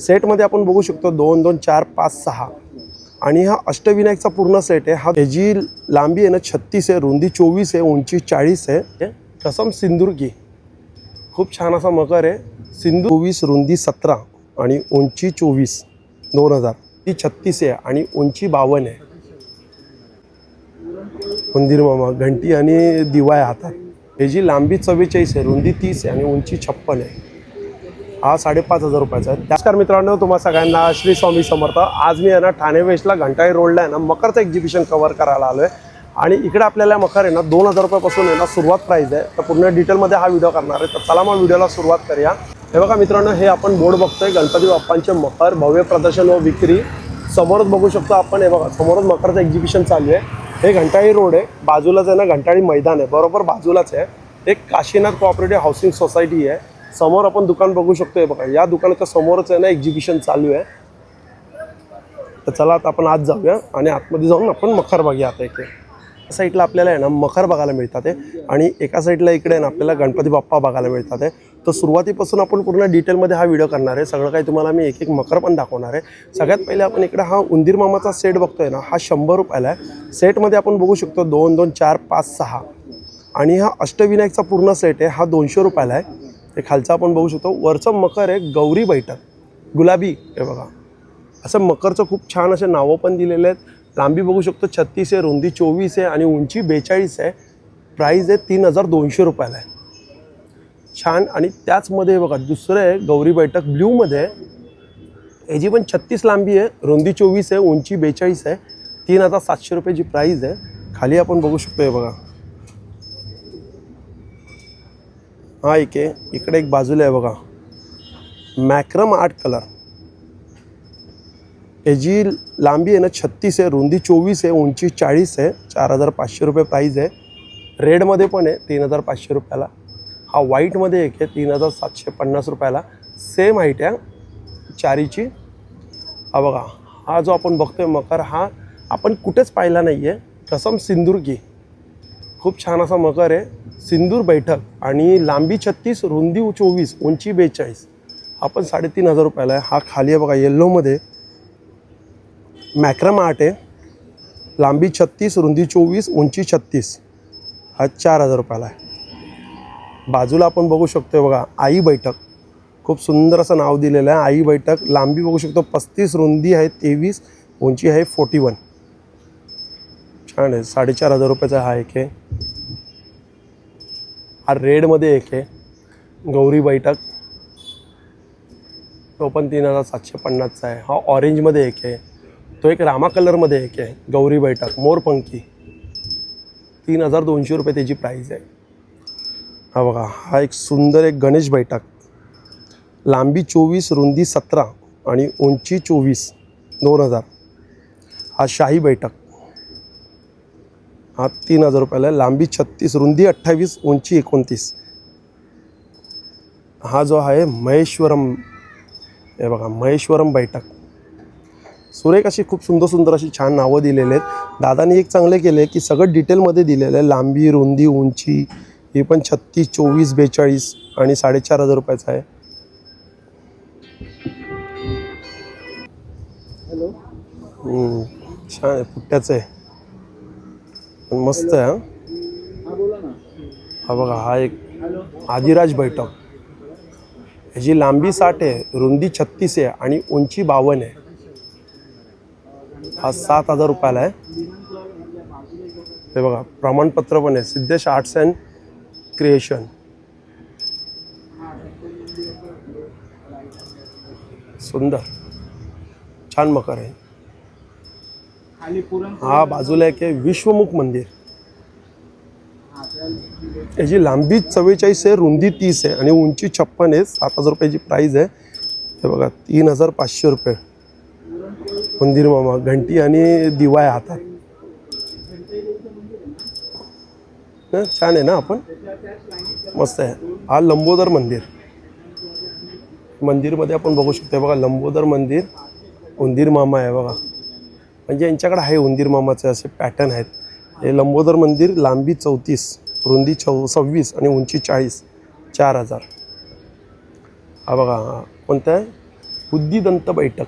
सेटमध्ये आपण बघू शकतो दोन दोन चार पाच सहा. आणि हा अष्टविनायकचा पूर्ण सेट आहे. हा त्याची लांबी आहे ना छत्तीस आहे रुंदी चोवीस आहे उंची चाळीस आहे. कसम सिंदुर्गी. खूप छान असा मकर आहे. सिंधू चोवीस रुंदी सतरा आणि उंची चोवीस दोन हजार. ती छत्तीस आहे आणि उंची बावन्न आहे. मंदिर मामा घंटी आणि दिवा आहे हातात ह्याची लांबी चव्वेचाळीस आहे रुंदी तीस आहे आणि उंची छप्पन आहे. हा साडेपाच हजार रुपयाचा आहे. त्याचकार मित्रांनो तुम्हा सगळ्यांना श्री स्वामी समर्थ. आज मी आहे ना ठाणे वेस्टला घंटाळी रोडला आहे ना मकरचं एक्झिबिशन कव्हर करायला आलो आहे आणि इकडे आपल्याला मकर आहे ना दोन हजार रुपयापासून आहे ना सुरुवात प्राईज आहे. तर पूर्ण डिटेलमध्ये हा व्हिडिओ करणार आहे. तर चला मग व्हिडिओला सुरुवात करूया. हे बघा मित्रांनो हे आपण बोर्ड बघतोय. गणपती बाप्पांचे मकर भव्य प्रदर्शन व विक्री. समोरच बघू शकतो आपण हे बघा समोरच मकरचं एक्झिबिशन चालू आहे. हे घंटाळी रोड आहे. बाजूलाच आहे ना घंटाळी मैदान आहे. बरोबर बाजूलाच आहे. एक काशीनाथ कोऑपरेटिव्ह हाऊसिंग सोसायटी आहे. समोर आपण दुकान बघू शकतोय बघा. या दुकानाच्या समोरच आहे ना एक्झिबिशन चालू आहे. तर चला आता आपण आज जाऊया आणि आतमध्ये जाऊन आपण मखर बघूया आता इथे. साईडला आपल्याला आहे ना मखर बघायला मिळतात आहे आणि एका साईडला इकडे आहे ना आपल्याला गणपती बाप्पा बघायला मिळतात आहे तर सुरुवातीपासून आपण पूर्ण डिटेलमध्ये हा व्हिडिओ करणार आहे. सगळं काही तुम्हाला मी एक एक मखर पण दाखवणार आहे. सगळ्यात पहिले आपण इकडे हा उंदीर मामाचा सेट बघतोय ना हा शंभर रुपयाला आहे. सेटमध्ये आपण बघू शकतो दोन दोन चार पाच सहा. आणि हा अष्टविनायकचा पूर्ण सेट आहे. हा दोनशे रुपयाला आहे. हे खालचा आपण बघू शकतो. वरचं मकर आहे गौरी बैठक. गुलाबी हे बघा. असं मकरचं खूप छान असे नावं पण दिलेले आहेत. लांबी बघू शकतो छत्तीस आहे रुंदी चोवीस आहे आणि उंची बेचाळीस आहे. प्राईज आहे तीन हजार दोनशे रुपयाला आहे. छान आणि त्याचमध्ये बघा दुसरं आहे गौरी बैठक ब्ल्यूमध्ये आहे. याची पण छत्तीस लांबी आहे रुंदी चोवीस आहे उंची बेचाळीस आहे. तीन हजार सातशे रुपयाची प्राईज आहे. खाली आपण बघू शकतो हे बघा. हा एक आहे इकडे एक बाजूला आहे बघा. Macrame art colour. याची लांबी आहे ना छत्तीस आहे रुंदी चोवीस आहे उंची चाळीस आहे चार हजार पाचशे रुपये प्राईज आहे. रेडमध्ये पण आहे तीन हजार पाचशे रुपयाला. हा व्हाईटमध्ये एक आहे तीन हजार सातशे पन्नास रुपयाला. सेम हाईट आहे. चारीची. हा बघा हा जो आपण बघतोय मकर हा आपण कुठेच पाहिला नाही आहे कसम सिंदुर्गी खूप छान असा मकर आहे. सिंदूर बैठक आणि लांबी छत्तीस रुंदी चोवीस उंची बेचाळीस. हा पण साडेतीन हजार रुपयाला आहे. हा खाली आहे बघा येल्लोमध्ये मॅक्रम आर्ट आहे. लांबी छत्तीस रुंदी चोवीस उंची छत्तीस. हा चार हजार रुपयाला आहे. बाजूला आपण बघू शकतो बघा आई बैठक. खूप सुंदर असं नाव दिलेलं आहे आई बैठक. लांबी बघू शकतो पस्तीस रुंदी आहे तेवीस उंची आहे फोर्टी वन छान आहे. साडेचार हजार रुपयाचा हा एक आहे. हा रेडमध्ये एक आहे. गौरी बैठक. तो पण तीन हजार सातशे पन्नासचा आहे. हा ऑरेंजमध्ये एक आहे. तो एक रामा कलरमध्ये एक आहे. गौरी बैठक मोरपंखी तीन हजार दोनशे रुपये त्याची प्राईस आहे. हा बघा हा एक सुंदर एक गणेश बैठक. लांबी चोवीस रुंदी सतरा आणि उंची चोवीस दोन हजार. हा शाही बैठक. हा तीन हजार रुपयाला आहे. लांबी छत्तीस रुंदी अठ्ठावीस उंची एकोणतीस. हा जो आहे महेश्वरम हे बघा महेश्वरम बैठक. सुरेख अशी खूप सुंदर सुंदर अशी छान नावं दिलेले आहेत. दादानी एक चांगले केले की सगळं डिटेलमध्ये दिलेलं आहे. लांबी रुंदी उंची ही पण छत्तीस चोवीस बेचाळीस आणि साडेचार हजार रुपयाचा आहे. हम्म, छान आहे पुट्ट्याचं आहे. मस्त आहे हा? बघा हा एक आदिराज बैठक. ह्याची लांबी साठ आहे रुंदी छत्तीस आहे आणि उंची बावन्न आहे. हा सात हजार रुपयाला आहे. हे बघा प्रमाणपत्र पण आहे सिद्धेश आर्ट्स अँड क्रिएशन. सुंदर. छान मकर आहे. हा बाजूला एक आहे विश्वमुख मंदिर. याची लांबी चव्वेचाळीस आहे रुंदी तीस आहे आणि उंची छप्पन आहे. सात हजार रुपयाची प्राईज आहे. हे बघा तीन हजार पाचशे रुपये. मंदिर मामा घंटी आणि दिवा आहे हातात छान आहे ना आपण? मस्त आहे. हा लंबोदर मंदिर. मंदिरमध्ये आपण बघू शकतो बघा लंबोदर मंदिर उंदीर मामा आहे बघा. म्हणजे यांच्याकडे आहे उंदीर मामाचे असे पॅटर्न आहेत. हे लंबोदर मंदिर लांबी चौतीस रुंदी चौ सव्वीस आणि उंची चाळीस चार हजार. हा बघा हा कोणता आहे? बुद्धिदंत बैठक.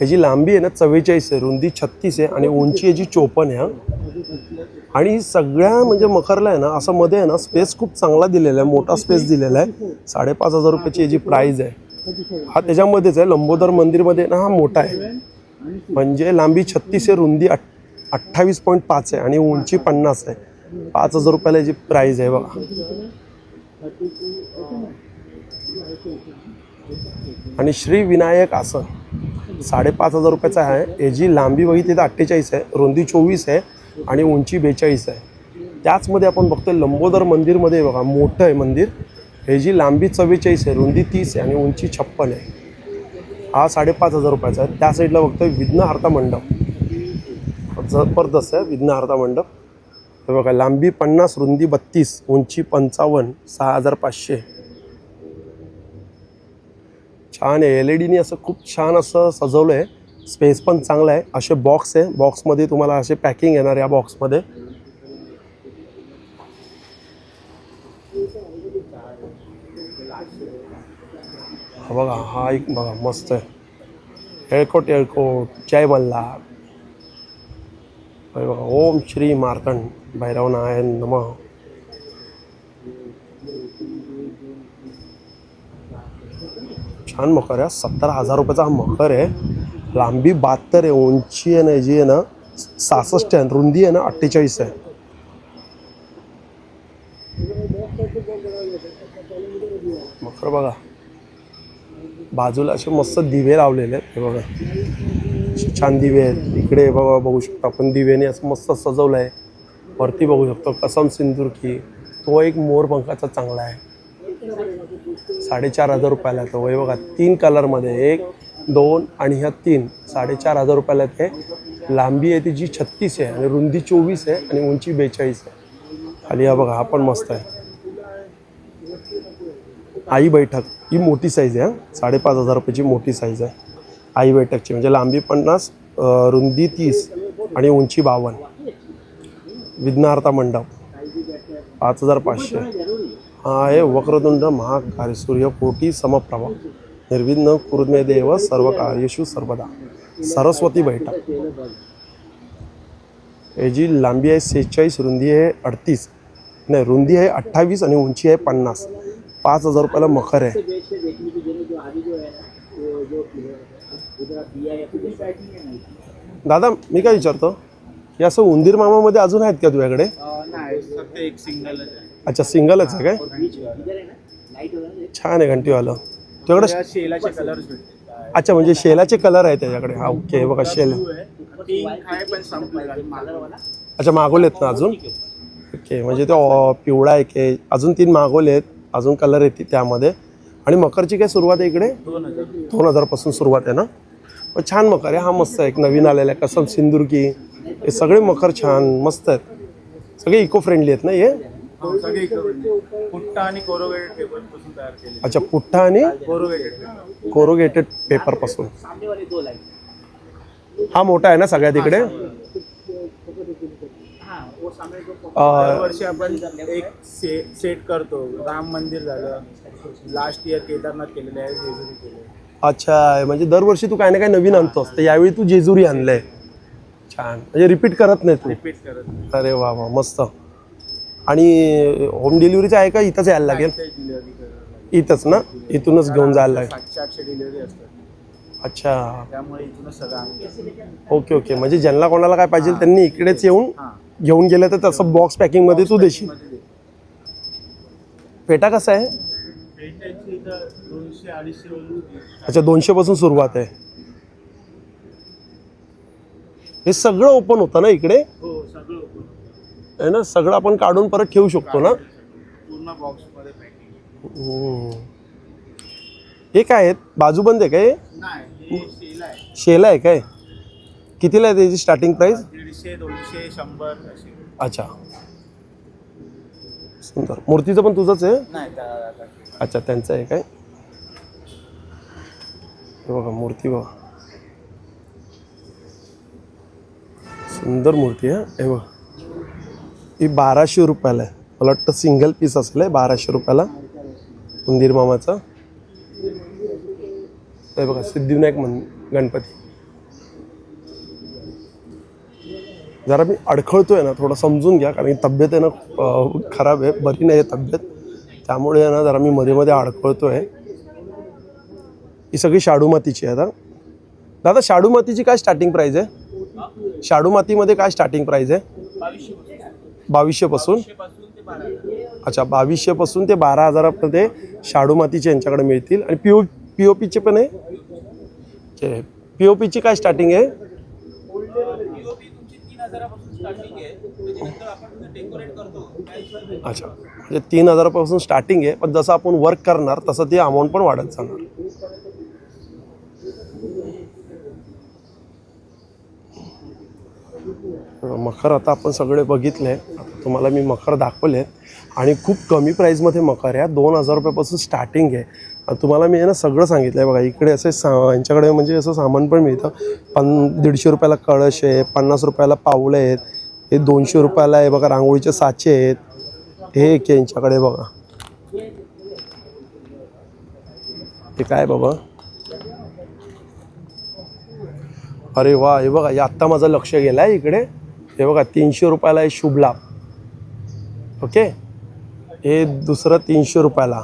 याची लांबी आहे ना चव्वेचाळीस आहे रुंदी छत्तीस आहे आणि उंची याची चोपन्न आहे आणि सगळ्या म्हणजे मखरला आहे ना असं मध्ये आहे ना स्पेस खूप चांगला दिलेला आहे मोठा स्पेस दिलेला आहे. साडेपाच हजार रुपयाची याची प्राईज आहे. हा त्याच्यामध्येच आहे लंबोदर मंदिरमध्ये ना हा मोठा आहे. म्हणजे लांबी छत्तीस आहे रुंदी अठ अठ्ठावीस पॉईंट पाच आहे आणि उंची पन्नास आहे. पाच हजार रुपयाला याची प्राईज आहे बघा. आणि श्री विनायक आसन साडेपाच हजार रुपयाचा आहे. याची लांबी बघितली तर अठ्ठेचाळीस आहे रुंदी चोवीस आहे आणि उंची बेचाळीस आहे. त्याचमध्ये आपण बघतोय लंबोदर मंदिरमध्ये बघा मोठं आहे मंदिर. ह्याची लांबी चव्वेचाळीस आहे रुंदी तीस आहे आणि उंची छप्पन आहे. हा साडेपाच हजार रुपयाचा आहे. त्या साईडला बघतोय विघ्नहार्ता मंडप. जबरदस्त आहे विघ्नहार्ता मंडप. हे बघा लांबी पन्नास रुंदी बत्तीस उंची पंचावन्न सहा हजार पाचशे. छान आहे. एल ई डीने असं खूप छान असं सजवलं आहे स्पेस पण चांगला आहे. असे बॉक्स आहे. बॉक्समध्ये तुम्हाला असे पॅकिंग येणार या बॉक्समध्ये हा बघा हा एक बघा मस्त आहे. येळकोट येळकोट जय मल्हार. बघा ओम श्री मार्कंड भैरवनायन नम. छान मकर आहे सत्तर हजार रुपयाचा हा मकर आहे. लांबी बहात्तर आहे उंची आहे ना जी आहे ना सहासष्ट आहे रुंदी आहे ना अठ्ठेचाळीस आहे. मकर बघा. बाजूला असे मस्त दिवे लावलेले आहेत. हे बघा. छान दिवे आहेत. इकडे बघा बघू शकतो आपण. दिव्याने असं मस्त सजवलं आहे. वरती बघू शकतो कसम सिंदूर की. तो एक मोर पंखाचा चांगला आहे. साडेचार हजार रुपयाला तो. हे बघा तीन कलरमध्ये एक दोन आणि ह्या तीन. साडेचार हजार रुपयाला ते लांबी आहे ती जी छत्तीस आहे आणि रुंदी चोवीस आहे आणि उंची बेचाळीस आहे. खाली हा बघा हा पण मस्त आहे. आई बैठक ही मोठी साईज आहे साडेपाच हजार रुपयाची मोठी साईज आहे. आई बैठकची म्हणजे लांबी पन्नास रुंदी तीस आणि उंची बावन्न. विघ्नार्था मंडप पाच हजार पाचशे. हा आहे वक्रतुंड महाकार्य सूर्यकोटी समप्रभा. निर्विघ्न कुरुमे देव सर्व कार्यशु सर्वदा. सरस्वती बैठक. याची लांबी आहे सेहेचाळीस रुंदी आहे अडतीस. नाही रुंदी आहे अठ्ठावीस आणि उंची आहे पन्नास. पाच हजार रुपयाला मखर आहे. दादा मी काय विचारतो? हे असं उंदीर मामामध्ये अजून आहेत का तुझ्याकडे? अच्छा सिंगलच आहे काय? छान आहे तुझ्याकडे शेलाचे कलर्स भेटतात. अच्छा म्हणजे शेलाचे कलर आहे त्याच्याकडे. हा ओके बघा शेल. अच्छा मागवलेत ना अजून? ओके म्हणजे ते पिवळा आहे की अजून तीन मागवले आहेत अजून कलर येतील त्यामध्ये. आणि मकरची काय सुरुवात आहे इकडे? दोन हजार. दोन हजारपासून सुरुवात आहे ना? पण छान मकर आहे. हा मस्त आहे. एक नवीन आलेला आहे. कसम सिंदुर्की. हे सगळे मकर छान मस्त आहेत. सगळे इको फ्रेंडली आहेत ना हे? हो, पुट्टा आणि पेपरपासून अच्छा पुठ्ठा आणि कोरोगेटेड कोरोगेटेड पेपरपासून हा मोठा आहे ना सगळ्यात इकडे? अं, दरवर्षी आपण एक से सेट करतो. राम मंदिर झालं. लास्ट इयर केदारनाथ केलेलं आहे जेजुरी केले अच्छा म्हणजे दरवर्षी तू काय ना काय नवीन आणतोस तर यावेळी तू जेजुरी आणलंय. छान. म्हणजे रिपीट करत नाही तू. रिपीट करत अरे वा वा मस्त. आणि होम डिलिव्हरीचं आहे का? इथंच यायला लागेल? करायला इथंच ना? इथूनच घेऊन जायला लागेल. सातशे आठशे डिलिव्हरी असतात. अच्छा. त्यामुळे इथूनच सगळं आम्ही ओके ओके. म्हणजे ज्यांना कोणाला काय पाहिजे त्यांनी इकडेच येऊन हां. घेऊन गेलं तर तसं बॉक्स पॅकिंगमध्ये तू देशील. पेटा कसा आहे? इथं दोनशे अच्छा दोनशेपासून सुरुवात आहे. हे सगळं ओपन होतं ना इकडे? हो. आहे ना? सगळं आपण काढून परत ठेवू शकतो ना. हे काय आहेत? बाजूबंद आहे काय नाही हे सेल आहे. शेला आहे काय? कितीला आहे त्याची स्टार्टिंग प्राइस दीडशे दोनशे शंभर असे. अच्छा. सुंदर. मूर्तीचं पण तुझंच आहे? नाही त्या- अच्छा त्यांचं आहे काय? हे बघा मूर्ती बघा. सुंदर मूर्ती आहे हे बघा. ही बाराशे रुपयाला आहे. मला वाटतं सिंगल पीस असेल आहे बाराशे रुपयाला. उंदीर मामाचा. हे बघा सिद्धिविनायक मन गणपती. जरा मी अडखळतो आहे ना थोडं समजून घ्या कारण की तब्येत आहे ना खराब आहे बरी नाही आहे तब्येत. त्यामुळे आहे ना जरा मी मध्ये मध्ये आहे ही सगळी शाडू मातीची आहे आता. दादा शाडू मातीची काय स्टार्टिंग प्राईज आहे? शाडू मातीमध्ये काय स्टार्टिंग प्राईज आहे? बावीसशेपासून? अच्छा बावीसशेपासून ते बारा हजारापर्यंत शाडू मातीचे यांच्याकडे मिळतील. आणि पी ओ पी ओ पीचे पण आहे? पी ओ पीची काय स्टार्टिंग आहे? अच्छा. म्हणजे तीन हजारापासून स्टार्टिंग आहे पण जसं आपण वर्क करणार तसं ती अमाऊंट पण वाढत जाणार. मखर आता आपण सगळे बघितले. आता तुम्हाला मी मखर दाखवले. आणि खूप कमी प्राईजमध्ये मखर आहे. दोन हजार रुपयापासून स्टार्टिंग आहे. तुम्हाला मी आहे ना सगळं सांगितलं आहे बघा. इकडे असे सा यांच्याकडे म्हणजे असं सामान पण मिळतं. पण दीडशे रुपयाला कळश आहे पन्नास रुपयाला पावलं आहेत. हे दोनशे रुपयाला आहे बघा. रांगोळीचे साचे आहेत. हे एक यांच्याकडे बघा. ते काय बाबा? अरे वा हे बघा हे आत्ता माझं लक्ष गेलं आहे इकडे. हे बघा तीनशे रुपयाला आहे शुभ लाभ. ओके? हे दुसरं तीनशे रुपयाला.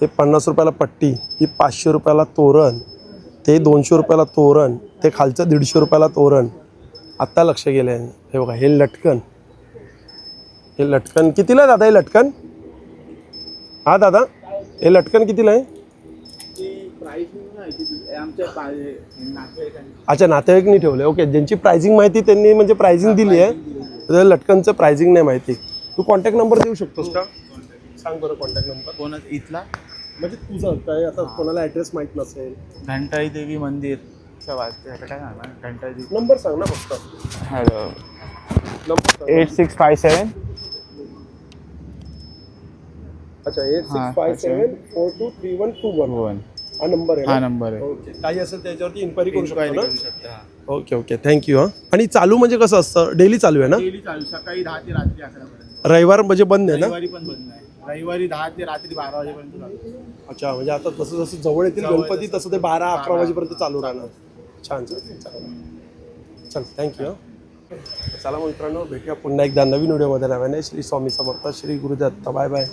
हे पन्नास रुपयाला पट्टी ही पाचशे रुपयाला तोरण ते दोनशे रुपयाला तोरण ते खालचं दीडशे रुपयाला तोरण. आत्ता लक्ष गेलं आहे. हे बघा हे लटकन. हे लटकन. कितीला आहे दादा हे लटकन? हा दादा हे लटकन कितीला आहे? अच्छा नातेवाईकनी ठेवले ओके ज्यांची प्राइसिंग माहिती त्यांनी म्हणजे प्राइसिंग दिली आहे. तर लटकनचं प्राइसिंग नाही माहिती. तू कॉन्टॅक्ट नंबर देऊ शकतोस का? सांग बरं कॉन्टॅक्ट नंबर कोण इथला? म्हणजे तुझं काय आता कोणाला ॲड्रेस माहीत नसेल. घंटाई देवी मंदिर. काय सांगणार घंटाई देवी. नंबर सांग ना फक्त. Hello number. Eight six five seven अच्छा एट हा, six five. Seven four two three one two one one हा नंबर आहे हा ना? नंबर आहे. ओके. काही असेल त्याच्यावरती इन्क्वायरी करू शकतो Inquiry ना? करू शकता. Okay okay. थँक्यू हां. आणि चालू म्हणजे कसं असतं? डेली चालू आहे ना? डेली चालू सकाळी दहा ते रात्री अकरापर्यंत रविवार म्हणजे बंद आहे ना? रविवारी पण बंद आहे. रविवारी दहा ते रात्री बारा वाजेपर्यंत चालू अच्छा म्हणजे आता जसं जसं जवळ येतील जवळ गणपती. तसं ते बारा अकरा. वाजेपर्यंत चालू राहणार. छान छान. चालेल चल थँक्यू चला मग मित्रांनो भेटूया पुन्हा एकदा नवीन व्हिडिओमध्ये. नव्याने श्री स्वामी समर्थ श्री गुरुदत्त. Bye bye